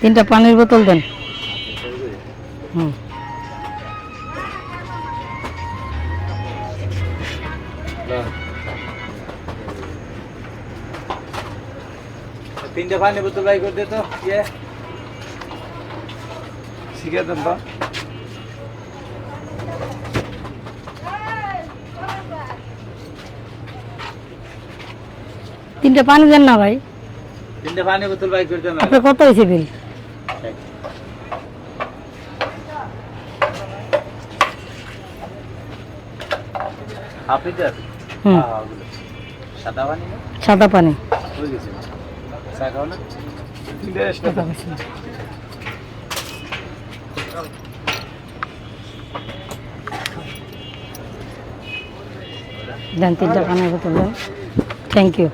তিনটা পানির বোতল দেন। হুম। তিনটে পানি বোতল বাই করে দে তো ইয়ে। শিখে দেন তো। তিনটা পানি দেন না ভাই। তিনটে পানি বোতল বাই করে দেন। আপনার কত হয়েছে বিল? হাফ লিটার হুম। সাদা পানি সাদা পানি। হয়ে গেছে। চা খাও না? তিনটে সাদা পানি। দেন তিনটা পানির বোতল দেন। থ্যাংক ইউ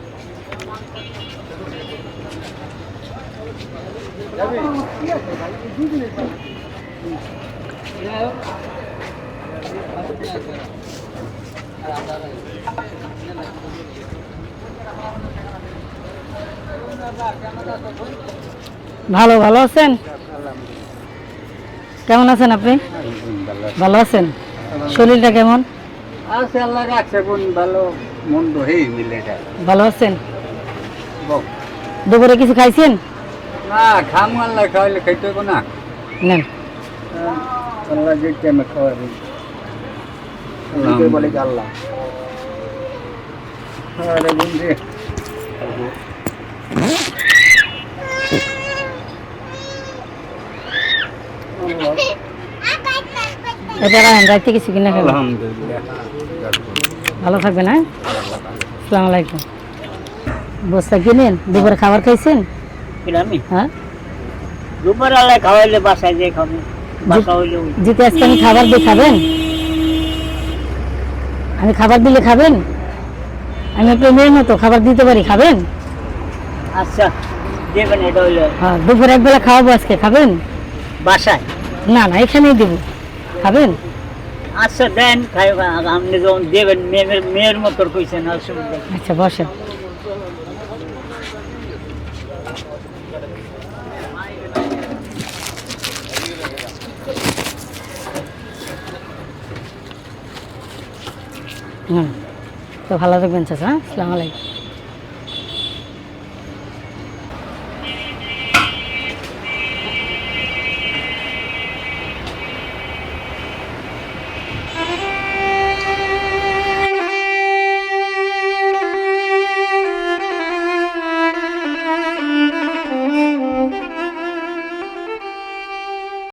ভালো ভালো আছেন? কেমন আছেন আপনি? ভালো আছেন? শরীরটা কেমন? আছে আল্লাহ রাখছে কোন ভালো মন্দ হেই মিলে ভালো আছেন? দুপুরে কিছু খাইছেন? না খাম খাওয়াইলে খাইতে না। নেন। আল্লাহ যে টাইমে খাওয়াবে। বলে আল্লাহ। আরে বন্ধু। এটা রাখেন কিছু কিনা খাবেন ভালো থাকবেন হ্যাঁ? আসসালামু আলাইকুম। বস্তা কিনেন দুপুরে খাবার খাইছেন? আমি হ্যাঁ দুপুর আলাই খাওয়াইলে বাসায় যে খাব। জিতে আজকে আমি খাবার দিয়ে খাবেন? আমি খাবার দিলে খাবেন? আমি আপনার মেয়ের মতো খাবার দিতে পারি খাবেন? আচ্ছা দেবেন এটা হইলে। হ্যাঁ দুপুরে একবেলা খাওয়াবো আজকে খাবেন? বাসায়? না না এখানেই দেবো। খাবেন? আচ্ছা দেন খাই আপনি যখন দেবেন মেয়ের মেয়ের মতো কইছেন অসুবিধা আচ্ছা বসেন। তো ভালো থাকবেন চাচা হ্যাঁ? আসসালামু আলাইকুম।